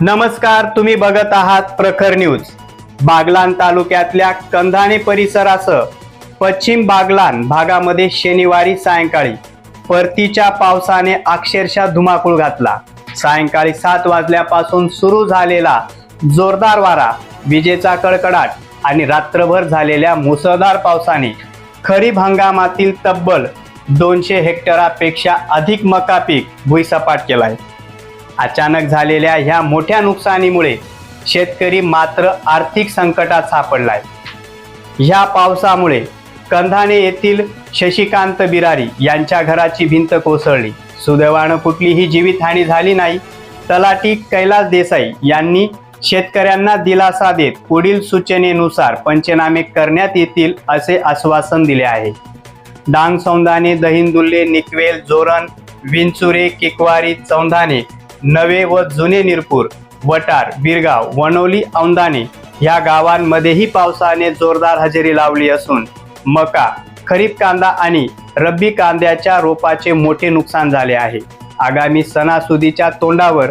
नमस्कार तुम्ही बघत आहात प्रखर न्यूज. बागलान तालुक्यातल्या कंधाणे परिसरासह पश्चिम बागलान भागामध्ये शनिवारी सायंकाळी परतीच्या पावसाने अक्षरशः धुमाकूळ घातला. सायंकाळी सात वाजल्यापासून सुरू झालेला जोरदार वारा विजेचा कडकडाट आणि रात्रभर झालेल्या मुसळधार पावसाने खरीप हंगामातील तब्बल दोनशे हेक्टरापेक्षा अधिक मका पीक भुईसपाट आहे अचानक झालेल्या ह्या मोठ्या नुकसानीमुळे शेतकरी मात्र आर्थिक संकटात सापडलाय. ह्या पावसामुळे कंधाने येथील शशिकांत बिरारी यांच्या घराची भिंत कोसळली. सुदैवानं कुठलीही जीवितहानी झाली नाही. तलाठी कैलास देसाई यांनी शेतकऱ्यांना दिलासा देत पुढील सूचनेनुसार पंचनामे करण्यात येतील असे आश्वासन दिले आहे. डांग सौंधाने दहिंदुल्ले निकवेल जोरण विंचुरे किकवारी चौंधाने नवे व जुने निरपूर वटार बिरगाव वनोली औंदाणे ह्या गावांमध्येही पावसाने जोरदार हजेरी लावली असून मका खरीप कांदा आणि रब्बी कांद्याच्या रोपाचे मोठे नुकसान झाले आहे. आगामी सणासुदीच्या तोंडावर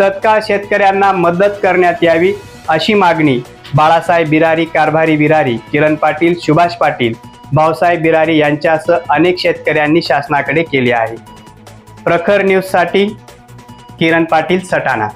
तत्काळ शेतकऱ्यांना मदत करण्यात यावी अशी मागणी बाळासाहेब बिरारी कारभारी बिरारी किरण पाटील सुभाष पाटील भाऊसाहेब बिरारी यांच्यासह अनेक शेतकऱ्यांनी शासनाकडे केली आहे. प्रखर न्यूजसाठी किरण पाटील सटाणा.